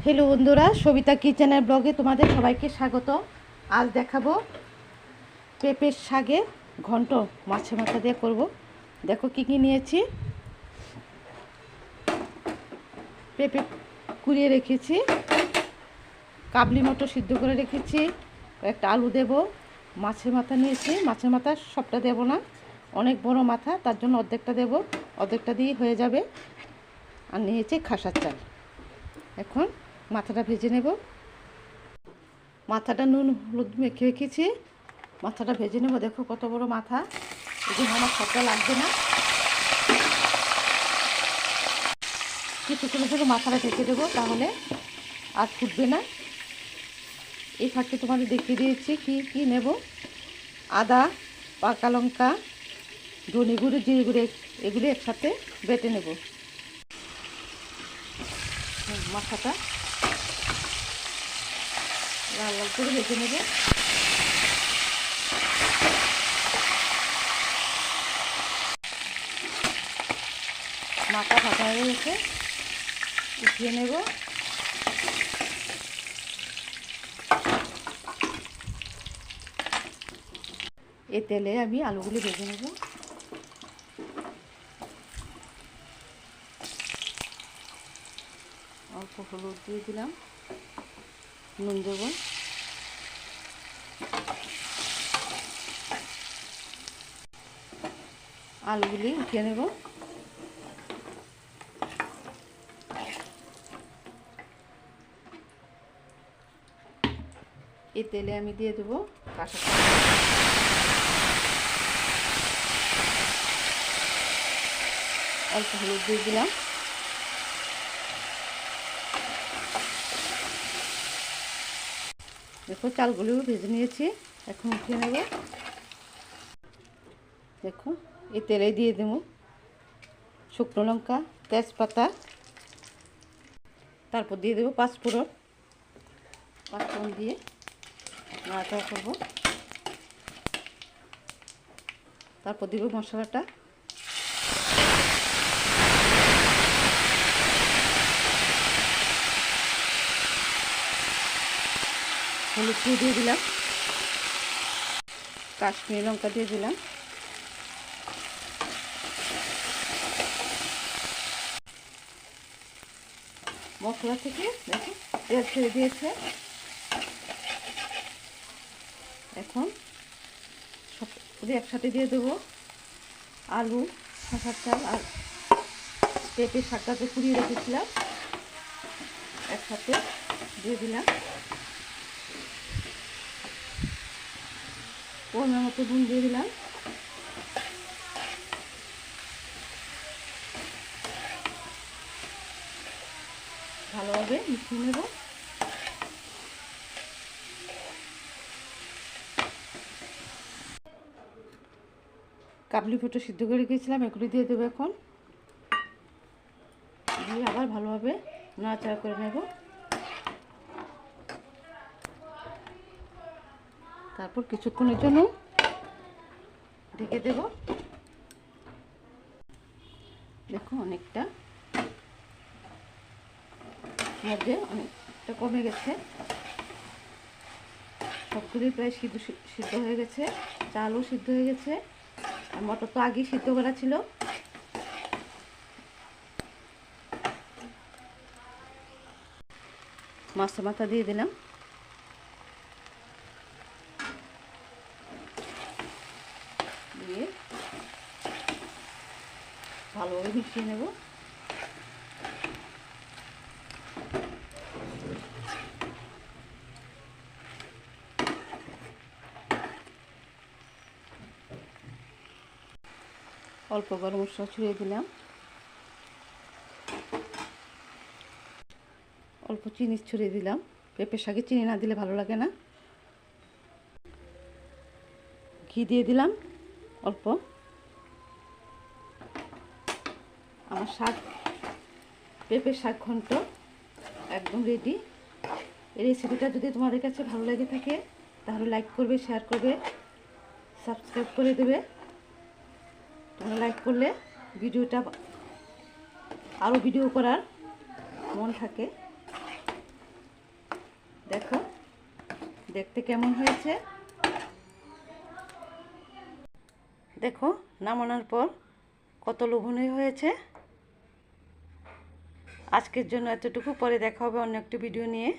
Hello বন্ধুরা, সবিতা কিচেনের ব্লগে তোমাদের সবাইকে স্বাগত আজ দেখাবো পেঁপের শাকে ঘন্ট মাছের মাথা দিয়ে করব। দেখো কি কি নিয়েছি। পেঁপে কুড়িয়ে রেখেছি, কাবলি মতো সিদ্ধ করে রেখেছি একটা আলু দেব মাছের মাথা নিয়েছি মাছের মাথা সবটা দেব না, অনেক বড় মাথা, তার জন্য অর্ধেকটা দেব, অর্ধেকটা দিয়ে হয়ে যাবে। আর নিয়েছি খাসার চাল। এখন মাথাটা ভেজে নেব। মাথাটা নুন হলুদ মেখে রেখেছি। মাথাটা ভেজে নেব। দেখো কত বড় মাথা। এই আমার সবটা লাগবে না। কিছু করে করে মাথাটা ঢেকে দেবো তাহলে আর ফুটবে না। এই ফাঁকে তোমাদের দেখিয়ে দিয়েছি কি কি নেব। আদা, পাকা লঙ্কা, ধনে গুঁড়ো, জিরে গুঁড়ো এগুলো একসাথে বেটে নেব। মাথাটা। লাল লাল করে ভেজে নেবে। মাথা ফাটা হয়ে গেছে। উঠিয়ে নেব। এ তেলে আমি আলুগুলি ভেজে নেব অল্প হলুদ দিয়ে দিলাম। নুন দেবো। আলুগুলি উঠিয়ে নেব। এই তেলে আমি দিয়ে দেবো কাঁচা অল্প হলুদ দিয়ে দিলাম। দেখো, চালগুলিও ভেজে নিয়েছি। এখন উঠিয়ে নেব। দেখো, এই তেলে দিয়ে দেবো শুকনো লঙ্কা, তেজপাতা। তারপর দিয়ে দেবো পাঁচফোড়ন। পাঁচফোড়ন দিয়ে নাড়াচাড়া করব। তারপর দেবো মশলাটা। হলুদ গুঁড়ো দিয়ে দিলাম। কাশ্মীরি লঙ্কা দিয়ে দিলাম। মশলা থেকে দেখো তেল ছেড়ে দিয়েছে। এখন সবগুলি একসাথে দিয়ে দেবো। আলু শাঁসার চাল আর পেঁপে শাকটাতে কুড়িয়ে রেখেছিলাম, একসাথে দিয়ে দিলাম। পরিমাণ মতো নুন দিয়ে দিলাম। ভালোভাবে মিশিয়ে নেব। কাবলি ফুটো সিদ্ধ করে রেখেছিলাম এগুলি দিয়ে দেবো এখন। দিয়ে আবার ভালোভাবে নাড়াচাড়া করে নেব। তারপর কিছুক্ষণের জন্য ঢেকে দেব। দেখো অনেকটা মধ্যে অনেকটা কমে গেছে। সবগুলি প্রায় সিদ্ধ সিদ্ধ হয়ে গেছে। চালও সিদ্ধ হয়ে গেছে। আর মটর তো আগেই সিদ্ধ করা ছিল। মাছের মাথা দিয়ে দিলাম দিয়ে ভালোভাবে মিশিয়ে নেব। অল্প গরম মশলা ছড়িয়ে দিলাম। অল্প চিনি ছড়িয়ে দিলাম। পেঁপে শাকে চিনি না দিলে ভালো লাগে না। ঘি দিয়ে দিলাম অল্প। আমার শাক পেঁপে শাক ঘন্ট একদম রেডি এই রেসিপিটা যদি তোমাদের কাছে ভালো লেগে থাকে, তাহলে লাইক করবে শেয়ার করবে সাবস্ক্রাইব করে দেবে। তোমরা লাইক করলে ভিডিওটা আরও ভিডিও করার মন থাকে। দেখো, দেখতে কেমন হয়েছে? দেখো, নামানোর পর কত লোভনীয় হয়েছে। আজকের জন্য এতটুকু। পরে দেখা হবে অন্য একটি ভিডিও নিয়ে।